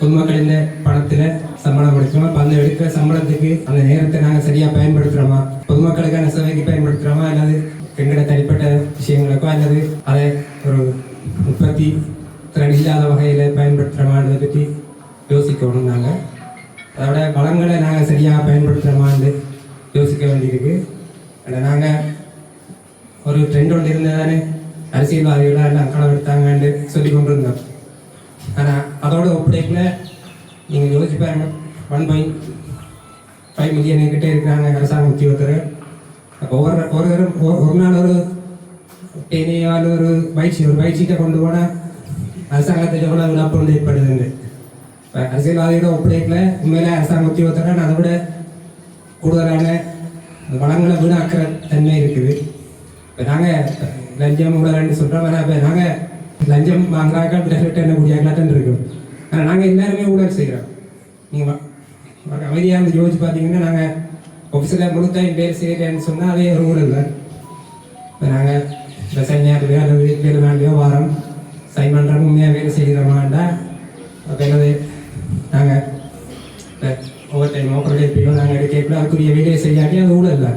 பொதுமக்களின் பணத்தில் சம்பளம் கொடுக்கிறோம் அப்போ அந்த எடுக்கிற சம்பளத்துக்கு அந்த நேரத்தை நாங்கள் சரியாக பயன்படுத்துகிறோமா பொதுமக்களுக்கான சேவைக்கு பயன்படுத்துகிறோமா அல்லது எங்களோட தனிப்பட்ட விஷயங்களுக்கோ அல்லது அதை ஒரு உற்பத்தி திறன் இல்லாத வகையில் பயன்படுத்துகிறோமான்றதை பற்றி யோசிக்கணும் நாங்கள் அதோட வளங்களை நாங்கள் சரியாக பயன்படுத்துகிறோமான்னு யோசிக்க வேண்டியிருக்கு. நாங்கள் ஒரு ட்ரெண்ட் ஒன்று இருந்ததானே? அரசியல்வாதிகளாக எல்லாம் களம் எடுத்தாங்கன்னு சொல்லி கொண்டு இருந்தோம் ஆனால் அதோட ஒப்படைக்கல நீங்கள் யோசிச்சு பாருங்க. ஒன் பாயிண்ட் ஃபைவ் மில்லியன் கிட்டே இருக்கிறாங்க அரசாங்க உத்தியோகத்தர். அப்போ ஒரு ஒரு ஒரு- ஒரு நாள் ஒரு தேனியால் ஒரு பயிற்சி ஒரு பயிற்சிகிட்ட கொண்டு போனால் அரசாங்கத்தை எவ்வளோ இழப்பு ஏற்படுதுங்க இப்போ அரசியல்வாதியோட ஒப்படைக்கல உண்மையிலே அரசாங்க உத்தியோகத்தர் அதை விட கூடுதலான வளங்களை வீணாக்கிற தன்மை இருக்குது. இப்போ நாங்கள் லஞ்சம் ஊழல்னு சொல்கிறோம் ஆனால் இப்போ நாங்கள் லஞ்சம் வாங்குறாக்க என்ன நாங்கள் எல்லாருமே ஊழல் செய்கிறோம் நீங்கள் அமைதியாக இருந்து யோசிச்சு பார்த்தீங்கன்னா நாங்கள் ஆஃபீஸில் முழுத்தாயும் பேர் செய்கிறேன்னு சொன்னால் அதே ஒரு ஊழல் தான். இப்போ நாங்கள் இந்த சைன்யாட்டிலையோ அல்லது வேறு நாள்லையோ வாரம் சைன் பண்ணுறோம் உண்மையாக வேலை செய்கிறோமாண்டா. அப்போ என்னது நாங்கள் ஓவர் டைம் ஓப்பன் நாங்கள் எடுக்கல அதுக்குரிய வேலையை செய்யாட்டி அது ஊழல் தான்.